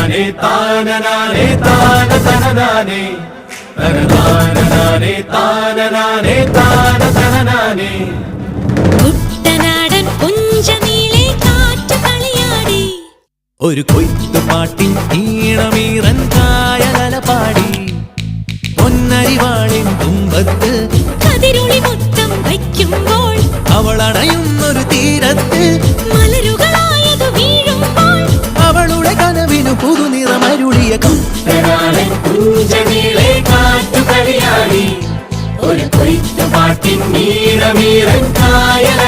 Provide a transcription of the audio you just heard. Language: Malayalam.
താനനാനേ താന തനനാനേ താന തനനാനേ കുട്ടനാടൻ പുഞ്ചനീളെ കാറ്റ് കളിയാടി. ഒരു കൊയ്ത്തുപാട്ടിൻ ഈണമീറൻ കായലല പാടി. പൊന്നരിവാളിൻ തുമ്പത്ത് കതിരുളി മുത്തം വയ്ക്കുമ്പോൾ അവളണയുന്നൊരു തീരത്ത് കനവിനു പുതുനിറമരുളിയ കാറ്റു കളിയാടി ഒരു കൊയ്ത്തുപാട്ടിൻ നീളമീറൻ കായലല പാടി